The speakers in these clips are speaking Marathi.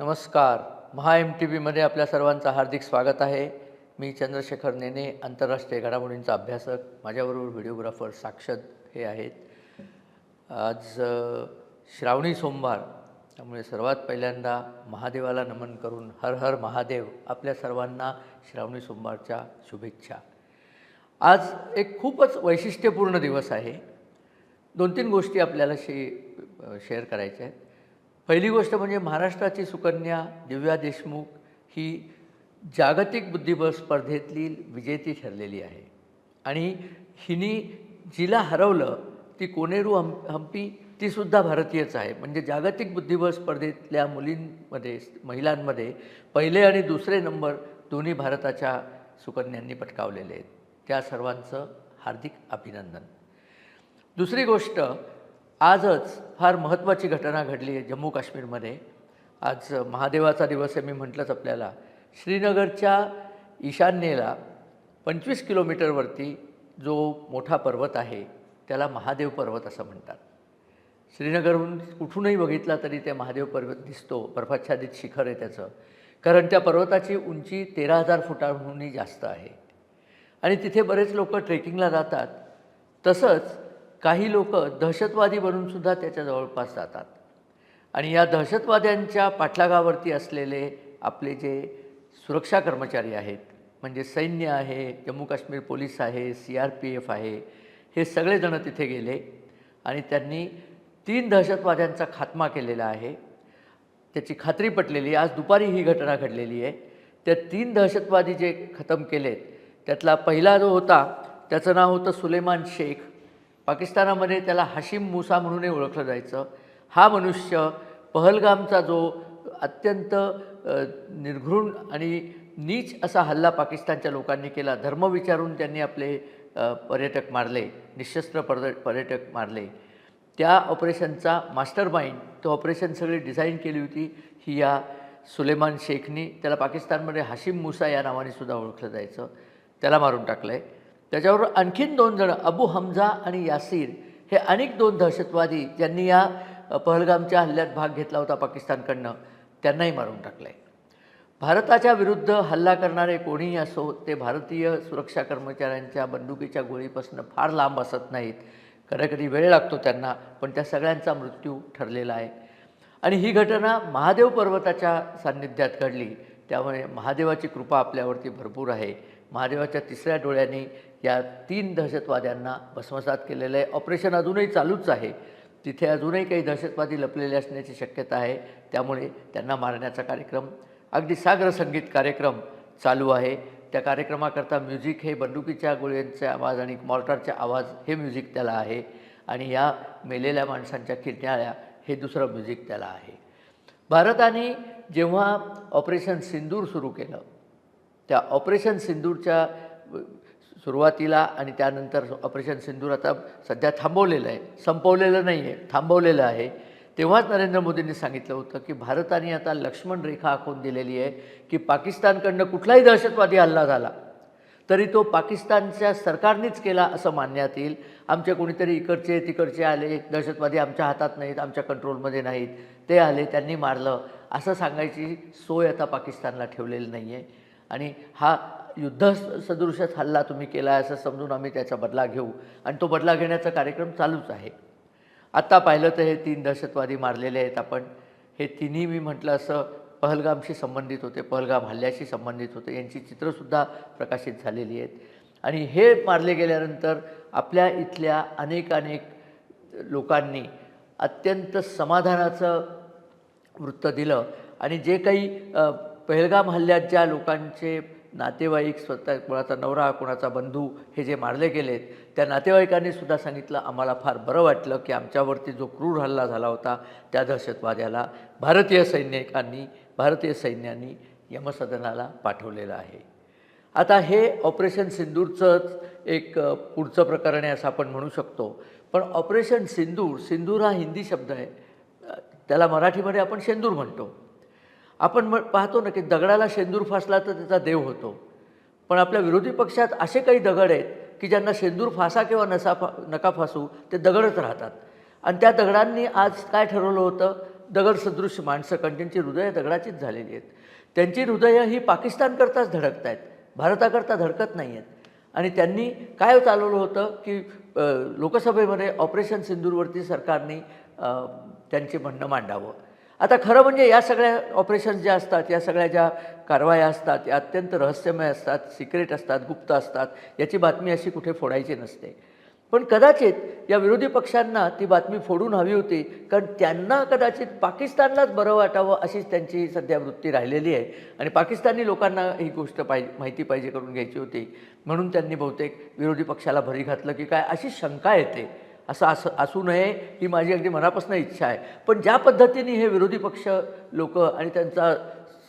नमस्कार. महा एम टी व्हीमध्ये आपल्या सर्वांचं हार्दिक स्वागत आहे. मी चंद्रशेखर नेने आंतरराष्ट्रीय घडामोडींचा अभ्यासक. माझ्याबरोबर व्हिडिओग्राफर साक्षद हे आहेत. आज श्रावणी सोमवार. त्यामुळे सर्वात पहिल्यांदा महादेवाला नमन करून हर हर महादेव आपल्या सर्वांना श्रावणी सोमवारच्या शुभेच्छा. आज एक खूपच वैशिष्ट्यपूर्ण दिवस आहे. दोन तीन गोष्टी आपल्याला शे शेअर करायच्या आहेत. पहिली गोष्ट म्हणजे महाराष्ट्राची सुकन्या दिव्या देशमुख ही जागतिक बुद्धिबळ स्पर्धेतली विजेती ठरलेली आहे. आणि हिनी जिला हरवलं ती कोनेरू हम हंपी तीसुद्धा भारतीयच आहे. म्हणजे जागतिक बुद्धिबळ स्पर्धेतल्या मुलींमध्ये महिलांमध्ये पहिले आणि दुसरे नंबर दोन्ही भारताच्या सुकन्यांनी पटकावलेले आहेत. त्या सर्वांचं हार्दिक अभिनंदन. दुसरी गोष्ट आजच फार महत्त्वाची घटना घडली आहे जम्मू काश्मीरमध्ये. आज महादेवाचा दिवस आहे मी म्हटलंच आपल्याला. श्रीनगरच्या ईशान्येला पंचवीस किलोमीटरवरती जो मोठा पर्वत आहे त्याला महादेव पर्वत असं म्हणतात. श्रीनगरहून कुठूनही बघितला तरी ते महादेव पर्वत दिसतो बर्फाच्छादित शिखर आहे त्याचं. कारण त्या पर्वताची उंची तेरा हजार फुटांहूनही जास्त आहे. आणि तिथे बरेच लोक ट्रेकिंगला जातात. तसंच काही लोक दहशतवादी बनूनसुद्धा त्याच्या जवळपास जातात. आणि या दहशतवाद्यांच्या पाठलागावरती असलेले आपले जे सुरक्षा कर्मचारी आहेत म्हणजे सैन्य आहे जम्मू काश्मीर पोलीस आहे सी आर पी एफ आहे हे सगळेजण तिथे गेले आणि त्यांनी तीन दहशतवाद्यांचा खात्मा केलेला आहे. त्याची खात्री पटलेली आज दुपारी ही घटना घडलेली आहे. त्या तीन दहशतवादी जे खतम केलेत त्यातला पहिला जो होता त्याचं नाव होतं सुलेमान शेख. पाकिस्तानामध्ये त्याला हाशिम मुसा म्हणूनही ओळखलं जायचं. हा मनुष्य पहलगामचा जो अत्यंत निर्घृण आणि नीच असा हल्ला पाकिस्तानच्या लोकांनी केला धर्म विचारून त्यांनी आपले पर्यटक मारले निशस्त्र पर्य पर्यटक मारले. त्या ऑपरेशनचा मास्टर माइंड तो ऑपरेशन सगळी डिझाईन केली होती ही या सुलेमान शेखनी त्याला पाकिस्तानमध्ये हाशिम मुसा या नावाने सुद्धा ओळखलं जायचं. त्याला मारून टाकलं आहे त्याच्याबरोबर आणखीन दोन जण अबू हमजा आणि यासीर हे अनेक दोन दहशतवादी ज्यांनी या पहलगामच्या हल्ल्यात भाग घेतला होता पाकिस्तानकडनं त्यांनाही मारून टाकलं आहे भारताच्या विरुद्ध हल्ला करणारे कोणीही असो ते भारतीय सुरक्षा कर्मचाऱ्यांच्या बंदुकीच्या गोळीपासून फार लांब असत नाहीत. कधी कधी वेळ लागतो त्यांना पण त्या सगळ्यांचा मृत्यू ठरलेला आहे. आणि ही घटना महादेव पर्वताच्या सान्निध्यात घडली. त्यामुळे महादेवाची कृपा आपल्यावरती भरपूर आहे. महादेवाच्या तिसऱ्या डोळ्यांनी या तीन दहशतवाद्यांना भस्मसात केलेलं आहे. ऑपरेशन अजूनही चालूच आहे. तिथे अजूनही काही दहशतवादी लपलेले असण्याची शक्यता आहे. त्यामुळे त्यांना मारण्याचा कार्यक्रम अगदी सागर संगीत कार्यक्रम चालू आहे. त्या कार्यक्रमाकरता म्युझिक हे बंदुकीच्या गोळ्यांचे आवाज आणि मॉर्टारचे आवाज हे म्युझिक त्याला आहे. आणि या मेलेल्या माणसांच्या किरण्याळ्या हे दुसरं म्युझिक त्याला आहे. भारताने जेव्हा ऑपरेशन सिंदूर सुरू केलं त्या ऑपरेशन सिंदूरच्या सुरुवातीला आणि त्यानंतर ऑपरेशन सिंदूर आता सध्या थांबवलेलं आहे संपवलेलं नाही आहे थांबवलेलं आहे. तेव्हाच नरेंद्र मोदींनी सांगितलं होतं की भारताने आता लक्ष्मण रेखा आखून दिलेली आहे की पाकिस्तानकडनं कुठलाही दहशतवादी हल्ला झाला तरी तो पाकिस्तानच्या सरकारनेच केला असं मानण्यात येईल. आमच्या कोणीतरी इकडचे तिकडचे आले दहशतवादी आमच्या हातात नाहीत आमच्या कंट्रोलमध्ये नाहीत ते आले त्यांनी मारलं. असं सांगायची सोय आता पाकिस्तानला ठेवलेली नाही आहे आणि हा युद्ध सदृशच हल्ला तुम्ही केला आहे असं समजून आम्ही त्याचा बदला घेऊ. आणि तो बदला घेण्याचा कार्यक्रम चालूच आहे. आत्ता पाहिलं तर हे तीन दहशतवादी मारलेले आहेत आपण. हे तिन्ही मी म्हटलं असं पहलगामशी संबंधित होते पहलगाम हल्ल्याशी संबंधित होते. यांची चित्रंसुद्धा प्रकाशित झालेली आहेत. आणि हे मारले गेल्यानंतर आपल्या इथल्या अनेक अनेक लोकांनी अत्यंत समाधानाचं वृत्त दिलं. आणि जे काही पहलगाम हल्ल्यात ज्या लोकांचे नातेवाईक स्वतः कोणाचा नवरा कोणाचा बंधू हे जे मारले गेलेत त्या नातेवाईकांनी सुद्धा सांगितलं आम्हाला फार बरं वाटलं की आमच्यावरती जो क्रूर हल्ला झाला होता त्या दहशतवाद्याला भारतीय सैनिकांनी भारतीय सैन्यांनी यमसदनाला पाठवलेलं आहे. आता हे ऑपरेशन सिंदूरचंच एक पुढचं प्रकरण आहे असं आपण म्हणू शकतो. पण ऑपरेशन सिंदूर सिंदूर हा हिंदी शब्द आहे. त्याला मराठीमध्ये आपण शेंदूर म्हणतो. आपण म पाहतो ना की दगडाला शेंदूर फासला तर त्याचा देव होतो. पण आपल्या विरोधी पक्षात असे काही दगड आहेत की ज्यांना शेंदूर फासा किंवा नसा फा नका फासू ते दगडच राहतात. आणि त्या दगडांनी आज काय ठरवलं होतं? दगडसदृश माणसं कारण त्यांची हृदयं दगडाचीच झालेली आहेत. त्यांची हृदयं ही पाकिस्तानकरताच धडकत आहेत भारताकरता धडकत नाही आहेत आणि त्यांनी काय चालवलं होतं की लोकसभेमध्ये ऑपरेशन सिंदूरवरती सरकारने त्यांचे म्हणणं मांडावं. आता खरं म्हणजे या सगळ्या ऑपरेशन्स ज्या असतात या सगळ्या ज्या कारवाया असतात या अत्यंत रहस्यमय असतात सिक्रेट असतात गुप्त असतात याची बातमी अशी कुठे फोडायची नसते. पण कदाचित या विरोधी पक्षांना ती बातमी फोडून हवी होती कारण त्यांना कदाचित पाकिस्तानलाच बरं वाटावं अशीच त्यांची सध्या वृत्ती राहिलेली आहे. आणि पाकिस्तानी लोकांना ही गोष्ट पाहिजे माहिती पाहिजे करून घ्यायची होती. म्हणून त्यांनी बहुतेक विरोधी पक्षाला भरी घातलं की काय अशी शंका येते. असं असं असू नये ही माझी अगदी मनापासून इच्छा आहे. पण ज्या पद्धतीने हे विरोधी पक्ष लोक आणि त्यांचा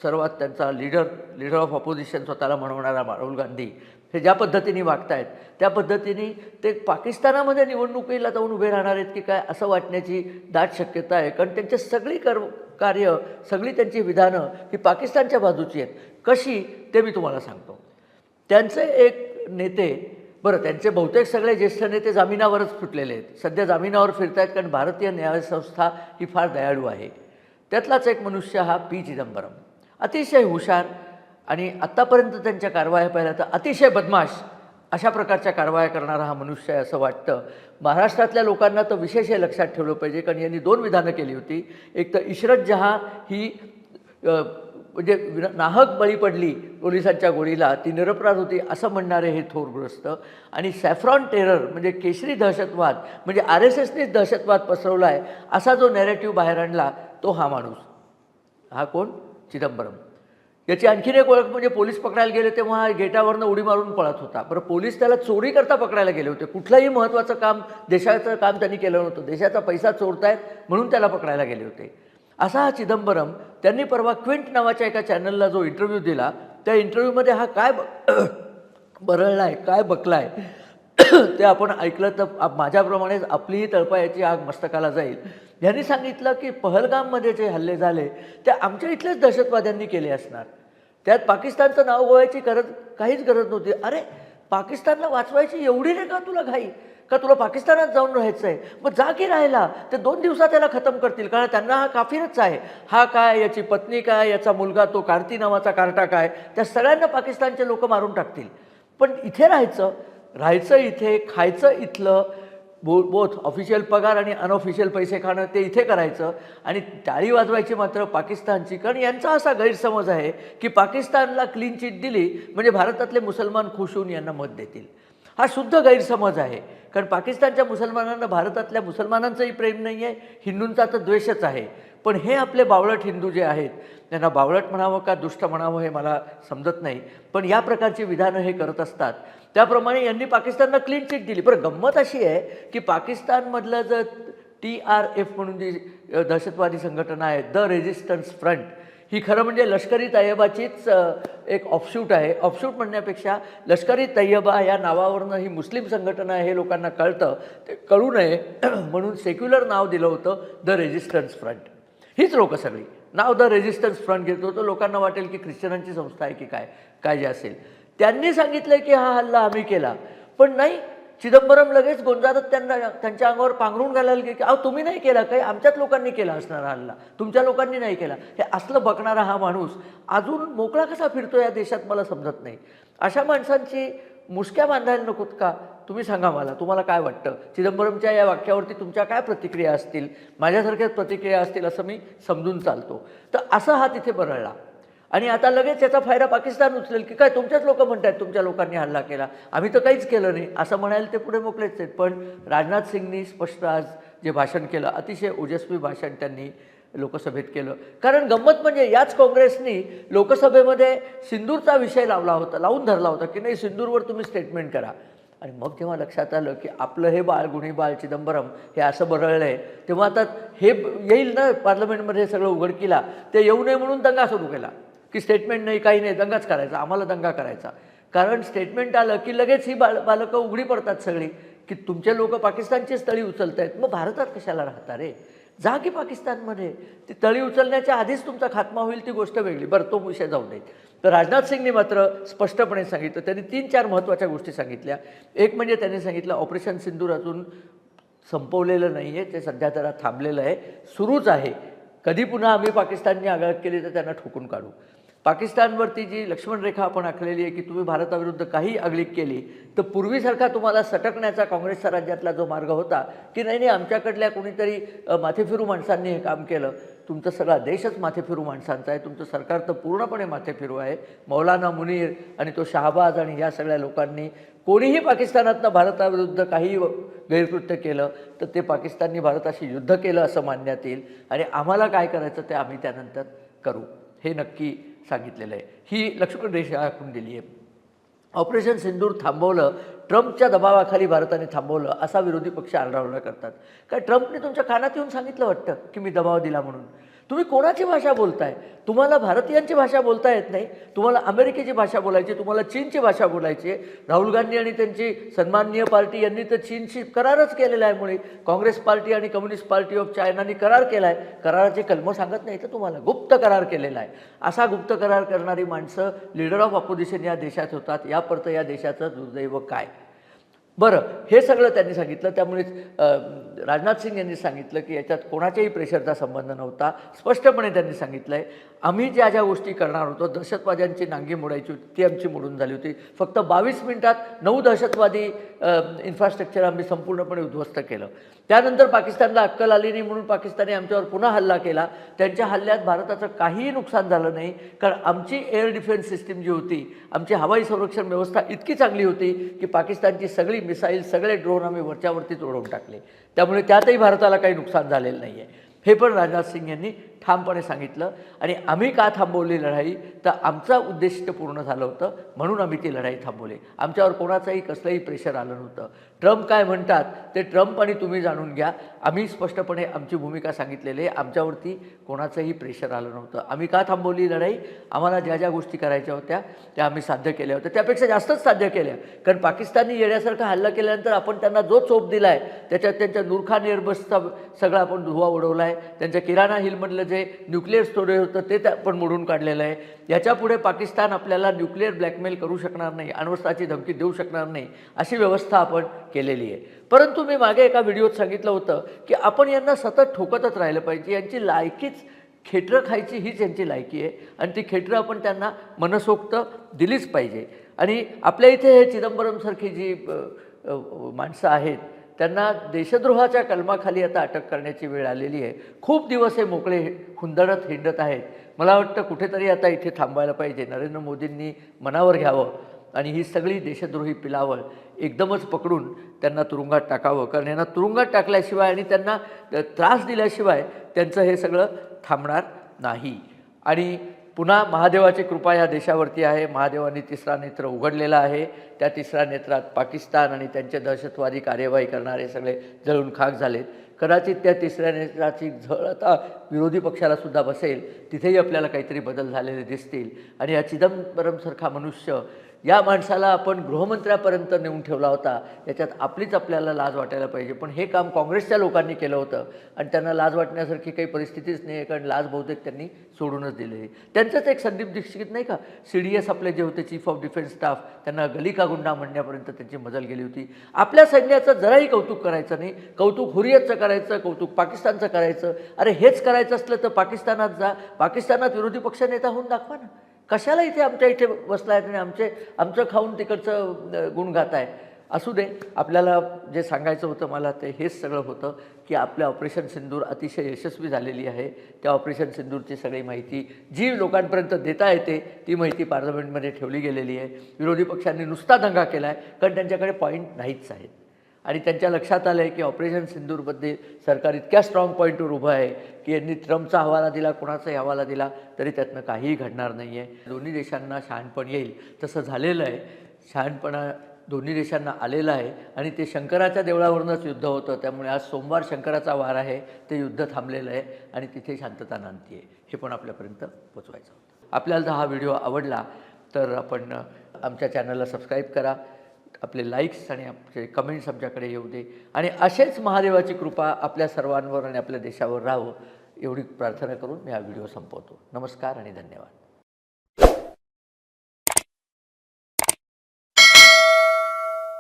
सर्वात त्यांचा लीडर लीडर ऑफ ऑपोजिशन स्वतःला म्हणवणारा राहुल गांधी हे ज्या पद्धतीने वागतायत त्या पद्धतीने ते पाकिस्तानामध्ये निवडणुकीला जाऊन उभे राहणार आहेत की काय असं वाटण्याची दाट शक्यता आहे. कारण त्यांचे सगळी कर कार्य सगळी त्यांची विधानं ही पाकिस्तानच्या बाजूची आहेत. कशी ते मी तुम्हाला सांगतो. त्यांचे एक नेते बरं त्यांचे बहुतेक सगळे ज्येष्ठ नेते जामिनावरच फुटलेले आहेत. सध्या जामिनावर फिरत आहेत कारण भारतीय न्यायसंस्था ही फार दयाळू आहे. त्यातलाच एक मनुष्य हा पी. चिदंबरम. अतिशय हुशार आणि आत्तापर्यंत त्यांच्या कारवाया पाहिल्या तर अतिशय बदमाश अशा प्रकारच्या कारवाया करणारा हा मनुष्य आहे असं वाटतं. महाराष्ट्रातल्या लोकांना तर विशेष हे लक्षात ठेवलं पाहिजे कारण यांनी दोन विधानं केली होती. एक तर इशरत जहा ही म्हणजे विना- नाहक बळी पडली पोलिसांच्या गोळीला ती निरपराध होती असं म्हणणारे हे थोरग्रस्त. आणि सॅफ्रॉन टेरर म्हणजे केशरी दहशतवाद म्हणजे आर एस एसनेच दहशतवाद पसरवला आहे असा जो नॅरेटिव्ह बाहेर आणला तो हा माणूस. हा कोण? चिदंबरम. याची आणखीन एक ओळख म्हणजे पोलीस पकडायला गेले तेव्हा हा गेटावरनं उडी मारून पळत होता. बरं पोलीस त्याला चोरी करता पकडायला गेले होते. कुठलंही महत्त्वाचं काम देशाचं काम त्यांनी केलं नव्हतं. देशाचा पैसा चोरतायत म्हणून त्याला पकडायला गेले होते. असा हा चिदंबरम त्यांनी परवा क्विंट नावाच्या एका चॅनलला जो इंटरव्ह्यू दिला त्या इंटरव्ह्यूमध्ये हा काय ब- बरळला आहे काय बकला आहे ते आपण ऐकलं तर माझ्याप्रमाणेच आपलीही तळपायाची आग मस्तकाला जाईल. यांनी सांगितलं की पहलगाममध्ये जे हल्ले झाले ते आमच्या इथल्याच दहशतवाद्यांनी केले असणार. त्यात पाकिस्तानचं नाव गोवायची गरज काहीच गरज नव्हती. अरे पाकिस्तानला वाचवायची एवढी नाही का तुला घाई? का तुला पाकिस्तानात जाऊन राहायचं आहे मग जा की राहायला. ते दोन दिवसात त्याला खतम करतील. कारण त्यांना हा काफीरच आहे. हा काय याची पत्नी काय याचा मुलगा तो कार्ती नावाचा कार्टा काय त्या सगळ्यांना पाकिस्तानचे लोक मारून टाकतील. पण इथे राहायचं राहायचं इथे खायचं इथलं बो बोथ ऑफिशियल पगार आणि अनऑफिशियल पैसे खाणं ते इथे करायचं. आणि टाळी वाजवायची मात्र पाकिस्तानची. कारण यांचा असा गैरसमज आहे की पाकिस्तानला क्लीन चिट दिली म्हणजे भारतातले मुसलमान खुश होऊन यांना मत देतील. हा शुद्ध गैरसमज आहे. कारण पाकिस्तानच्या मुसलमानांना भारतातल्या मुसलमानांचंही प्रेम नाही आहे हिंदूंचा तर द्वेषच आहे. पण हे आपले बावळट हिंदू जे आहेत त्यांना बावळट म्हणावं का दुष्ट म्हणावं हे मला समजत नाही. पण या प्रकारची विधानं हे करत असतात. त्याप्रमाणे यांनी पाकिस्तानला क्लीन चिट दिली. पण गंमत अशी आहे की पाकिस्तानमधलं जर टी आर एफ म्हणून जी दहशतवादी संघटना आहे द रेजिस्टन्स फ्रंट ही खरं म्हणजे लष्करी तय्यबाचीच एक ऑफशूट आहे. ऑफशूट म्हणण्यापेक्षा लष्करी तय्यबा या नावावरनं ही मुस्लिम संघटना आहे हे लोकांना कळतं. ते कळू नये. म्हणून सेक्युलर नाव दिलं होतं द रेजिस्टन्स फ्रंट हीच लोकं सगळी. नाव द रेजिस्टन्स फ्रंट घेतो होतं. लोकांना वाटेल की ख्रिश्चनांची संस्था आहे की काय काय जे असेल. त्यांनी सांगितलं की हा हल्ला आम्ही केला. पण नाही चिदंबरम लगेच गोंजारत त्यांना त्यांच्या अंगावर पांघरून घालायला गेले की अहो तुम्ही नाही केला काही आमच्याच लोकांनी केला असणार हल्ला. तुमच्या लोकांनी नाही केला. हे असलं बघणारा हा माणूस अजून मोकळा कसा फिरतो या देशात मला समजत नाही. अशा माणसांची मुसक्या बांधायला नकोत का? तुम्ही सांगा मला तुम्हाला काय वाटतं? चिदंबरमच्या या वाक्यावरती तुमच्या काय प्रतिक्रिया असतील? माझ्यासारख्याच प्रतिक्रिया असतील असं मी समजून चालतो. तर असं हा तिथे बरळला. आणि आता लगेच याचा फायदा पाकिस्तान उचलेल की काय तुमच्याच लोक म्हणतात तुमच्या लोकांनी हल्ला केला. आम्ही तर काहीच केलं नाही. असं म्हणायला ते पुढे मोकळेच आहेत. पण राजनाथ सिंगनी स्पष्ट आज जे भाषण केलं अतिशय ओजस्वी भाषण त्यांनी लोकसभेत केलं. कारण गंमत म्हणजे याच काँग्रेसनी लोकसभेमध्ये सिंदूरचा विषय लावला होता लावून धरला होता की नाही सिंदूरवर तुम्ही स्टेटमेंट करा. आणि मग जेव्हा लक्षात आलं की आपलं हे बाळ गुन्हे बाळ चिदंबरम हे असं बरळलं आहे तेव्हा आता हे येईल ना पार्लमेंटमध्ये सगळं उघडकीला. ते येऊ नये म्हणून दंगा सुरू केला. की स्टेटमेंट नाही काही नाही दंगाच करायचा आम्हाला दंगा करायचा. कारण स्टेटमेंट आलं की लगेच ही बाळ बालकं उघडी पडतात सगळी की तुमचे लोक पाकिस्तानचीच तळी उचलत आहेत मग भारतात कशाला राहता रे? जा की पाकिस्तानमध्ये. ती तळी उचलण्याच्या आधीच तुमचा खात्मा होईल ती गोष्ट वेगळी. बरं तो विषय जाऊ नये तर राजनाथ सिंगने मात्र स्पष्टपणे सांगितलं त्यांनी तीन चार महत्त्वाच्या गोष्टी सांगितल्या. एक म्हणजे त्यांनी सांगितलं ऑपरेशन सिंदूर अजून संपवलेलं नाही आहे ते सध्या जरा थांबलेलं आहे. सुरूच आहे. कधी पुन्हा आम्ही पाकिस्तानने आघात केली तर त्यांना ठोकून काढू. पाकिस्तानवरती जी लक्ष्मण रेखा आपण आखलेली आहे की तुम्ही भारताविरुद्ध काही आगळीक केली तर पूर्वीसारखा तुम्हाला सटकण्याचा काँग्रेसचा राज्यातला जो मार्ग होता की नाही नाही आमच्याकडल्या कोणीतरी माथेफिरू माणसांनी हे काम केलं. तुमचा सगळा देशच माथेफिरू माणसांचा आहे तुमचं सरकार तर पूर्णपणे माथेफिरू आहे. मौलाना मुनीर आणि तो शहाबाज आणि या सगळ्या लोकांनी कोणीही पाकिस्तानातनं भारताविरुद्ध काही गैरकृत्य केलं तर ते पाकिस्ताननी भारताशी युद्ध केलं असं मानण्यात येईल. आणि आम्हाला काय करायचं ते आम्ही त्यानंतर करू. हे नक्की सांगितलेलं आहे. ही लक्ष्मण रेषा आखून दिली आहे. ऑपरेशन सिंदूर थांबवलं ट्रम्पच्या दबावाखाली भारताने थांबवलं असा विरोधी पक्ष आरडाओरडा करतात. काय ट्रम्पने तुमच्या कानात येऊन सांगितलं वाटतं की मी दबाव दिला म्हणून? तुम्ही कोणाची भाषा बोलताय? तुम्हाला भारतीयांची भाषा बोलता येत नाही तुम्हाला अमेरिकेची भाषा बोलायची तुम्हाला चीनची भाषा बोलायची आहे. राहुल गांधी आणि त्यांची सन्माननीय पार्टी यांनी तर चीनशी करारच केलेला आहे मुळे. काँग्रेस पार्टी आणि कम्युनिस्ट पार्टी ऑफ चायनानी करार केला आहे कराराचे कलमं सांगत नाही तर तुम्हाला गुप्त करार केलेला आहे. असा गुप्त करार करणारी माणसं लीडर ऑफ ऑपोजिशन या देशात होतात. यापर्यंत या देशाचं दुर्दैव काय? बरं हे सगळं त्यांनी सांगितलं. त्यामुळेच राजनाथ सिंग यांनी सांगितलं की याच्यात कोणाच्याही प्रेशरचा संबंध नव्हता. स्पष्टपणे त्यांनी सांगितलं आहे आम्ही ज्या ज्या गोष्टी करणार होतो दहशतवाद्यांची नांगी मोडायची होती ती आमची मोडून झाली होती. फक्त बावीस मिनिटात नऊ दहशतवादी इन्फ्रास्ट्रक्चर आम्ही संपूर्णपणे उद्ध्वस्त केलं. त्यानंतर पाकिस्तानला अक्कल आली नाही म्हणून पाकिस्तानने आमच्यावर पुन्हा हल्ला केला. त्यांच्या हल्ल्यात भारताचं काहीही नुकसान झालं नाही कारण आमची एअर डिफेन्स सिस्टीम जी होती आमची हवाई संरक्षण व्यवस्था इतकी चांगली होती की पाकिस्तानची सगळी मिसाईल सगळे ड्रोन आम्ही वरच्यावरतीच उडवून टाकले. त्यामुळे त्यातही भारताला काही नुकसान झालेलं नाही आहे हे पण राजनाथ सिंग यांनी ठामपणे सांगितलं आणि आम्ही का थांबवली लढाई? तर आमचा उद्दिष्ट पूर्ण झालं होतं म्हणून आम्ही ती लढाई थांबवली. आमच्यावर कोणाचंही कसलंही प्रेशर आलं नव्हतं. ट्रम्प काय म्हणतात ते ट्रम्प आणि तुम्ही जाणून घ्या. आम्ही स्पष्टपणे आमची भूमिका सांगितलेली आहे. आमच्यावरती कोणाचंही प्रेशर आलं नव्हतं. आम्ही का थांबवली लढाई? आम्हाला ज्या ज्या गोष्टी करायच्या होत्या त्या आम्ही साध्य केल्या होत्या. त्यापेक्षा जास्तच साध्य केल्या. कारण पाकिस्ताननी येण्यासारखा हल्ला केल्यानंतर आपण त्यांना जो चोप दिला आहे त्याच्यात त्यांच्या नूरखान एअरबसचा सगळा आपण धुवा उडवला आहे त्यांच्या किराणा हिलमधलं जे न्यूक्लिअर स्टोरेज होतं ते आपण मोडून काढलेलं आहे. याच्यापुढे पाकिस्तान आपल्याला न्यूक्लिअर ब्लॅकमेल करू शकणार नाही अण्वस्त्राची धमकी देऊ शकणार नाही अशी व्यवस्था आपण केलेली आहे. परंतु मी मागे एका व्हिडिओत सांगितलं होतं की आपण यांना सतत ठोकतच राहिलं पाहिजे. यांची लायकीच खेटरं खायची हीच यांची लायकी आहे. आणि ती खेटरं आपण त्यांना मनसोक्त दिलीच पाहिजे. आणि आपल्या इथे हे चिदंबरमसारखी जी माणसं आहेत त्यांना देशद्रोहाच्या कलमाखाली आता अटक करण्याची वेळ आलेली आहे. खूप दिवस हे मोकळे हुंदडत हिंडत आहेत. मला वाटतं कुठेतरी आता इथे थांबायला पाहिजे. नरेंद्र मोदींनी मनावर घ्यावं आणि ही सगळी देशद्रोही पिलावळ एकदमच पकडून त्यांना तुरुंगात टाकावं. कारण यांना तुरुंगात टाकल्याशिवाय आणि त्यांना त्रास दिल्याशिवाय त्यांचं हे सगळं थांबणार नाही. आणि पुन्हा महादेवाची कृपा या देशावरती आहे. महादेवाने तिसरा नेत्र उघडलेला आहे. त्या तिसऱ्या नेत्रात पाकिस्तान आणि त्यांचे दहशतवादी कार्यवाही करणारे सगळे जळून खाक झालेत. कदाचित त्या तिसऱ्या नेत्राची झळ आता विरोधी पक्षाला सुद्धा बसेल. तिथेही आपल्याला काहीतरी बदल झालेले दिसतील. आणि या चिदंबरमसारखा मनुष्य या माणसाला आपण गृहमंत्र्यापर्यंत नेऊन ठेवला होता. याच्यात आपलीच आपल्याला लाज वाटायला पाहिजे. पण हे काम काँग्रेसच्या लोकांनी केलं होतं. आणि त्यांना लाज वाटण्यासारखी काही परिस्थितीच नाही आहे. कारण लाज बहुतेक त्यांनी सोडूनच दिलेली त्यांचंच एक संदीप दीक्षित नाही का? सी डी एस आपले जे होते चीफ ऑफ डिफेन्स स्टाफ त्यांना गली का गुंडा म्हणण्यापर्यंत त्यांची मजल गेली होती. आपल्या सैन्याचं जराही कौतुक करायचं नाही. कौतुक हुरियतचं करायचं कौतुक पाकिस्तानचं करायचं. अरे हेच करायचं असलं तर पाकिस्तानात जा. पाकिस्तानात विरोधी पक्षनेता होऊन दाखवा ना. कशाला इथे आमच्या इथे बसला आहेत आणि आमचे आमचं खाऊन तिकडचं गुण गात आहे असू दे आपल्याला जे सांगायचं होतं मला ते हेच सगळं होतं की आपलं ऑपरेशन सिंदूर अतिशय यशस्वी झालेली आहे. त्या ऑपरेशन सिंदूरची सगळी माहिती जी लोकांपर्यंत देता येते ती माहिती पार्लमेंटमध्ये ठेवली गेलेली आहे. विरोधी पक्षांनी नुसता दंगा केला आहे कारण त्यांच्याकडे पॉईंट नाहीच आहेत. आणि त्यांच्या लक्षात आलं आहे की ऑपरेशन सिंदूरमध्ये सरकार इतक्या स्ट्रॉंग पॉईंटवर उभं आहे की यांनी ट्रम्पचा हवाला दिला कोणाचाही हवाला दिला तरी त्यातनं काहीही घडणार नाही आहे दोन्ही देशांना शहाणपण येईल. तसं झालेलं आहे. शहाणपणा दोन्ही देशांना आलेलं आहे. आणि ते शंकराच्या देवळावरूनच युद्ध होतं. त्यामुळे आज सोमवार शंकराचा वार आहे. ते युद्ध थांबलेलं आहे. आणि तिथे शांतता नांदती आहे हे पण आपल्यापर्यंत पोचवायचं होतं. आपल्याला जर हा व्हिडिओ आवडला तर आपण आमच्या चॅनलला सबस्क्राईब करा. आपले लाईक्स आणि आपले कमेंट्स आमच्याकडे येऊ दे. आणि असेच महादेवाची कृपा आपल्या सर्वांवर आणि आपल्या देशावर राहावं एवढी प्रार्थना करून मी हा व्हिडिओ संपवतो. नमस्कार आणि धन्यवाद.